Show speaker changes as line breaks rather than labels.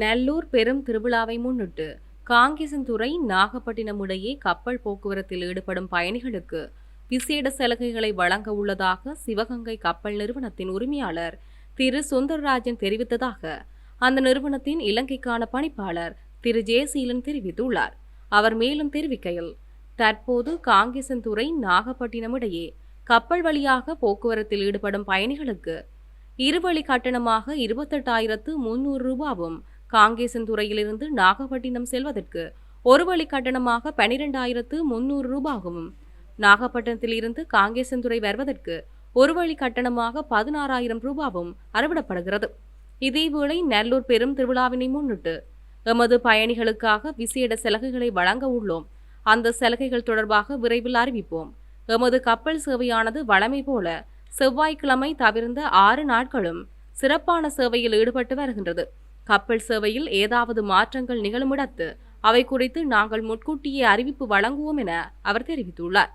நல்லூர் பெரும் திருவிழாவை முன்னிட்டு காங்கேசன்துறை நாகப்பட்டினம் இடையே கப்பல் போக்குவரத்தில் ஈடுபடும் பயணிகளுக்கு விசேட சலுகைகளை வழங்க உள்ளதாக சிவகங்கை கப்பல் நிறுவனத்தின் உரிமையாளர் திரு. சுந்தரராஜன் தெரிவித்ததாக அந்த நிறுவனத்தின் இலங்கைக்கான பணிப்பாளர் திரு. ஜேசீலன் தெரிவித்துள்ளார். அவர் மேலும் தெரிவிக்கையில் தற்போது காங்கேசன்துறை நாகப்பட்டினம் இடையே கப்பல் வழியாக போக்குவரத்தில் ஈடுபடும் பயணிகளுக்கு இருவழி கட்டணமாக இருபத்தெட்டாயிரத்து முன்னூறு ரூபாவும் காங்கேசன்துறையிலிருந்து நாகப்பட்டினம் செல்வதற்கு ஒரு வழி கட்டணமாக பனிரெண்டாயிரத்து முன்னூறு ரூபாகவும் நாகப்பட்டினத்தில் இருந்து காங்கேசன்துறை வருவதற்கு ஒரு வழி கட்டணமாக பதினாறாயிரம் ரூபாவும் அறவிடப்படுகிறது. இதேவேளை நல்லூர் பெரும் திருவிழாவினை முன்னிட்டு எமது பயணிகளுக்காக விசேட சலுகைகளை வழங்க உள்ளோம். அந்த சலுகைகள் தொடர்பாக விரைவில் அறிவிப்போம். எமது கப்பல் சேவையானது வழமை போல செவ்வாய்க்கிழமை தவிர்ந்த ஆறு நாட்களும் சிறப்பான சேவையில் ஈடுபட்டு வருகின்றது. கப்பல் சேவையில் ஏதாவது மாற்றங்கள் நிகழுமிடத்து அவை குறித்து நாங்கள் முன்கூட்டியே அறிவிப்பு வழங்குவோம் என அவர் தெரிவித்துள்ளார்.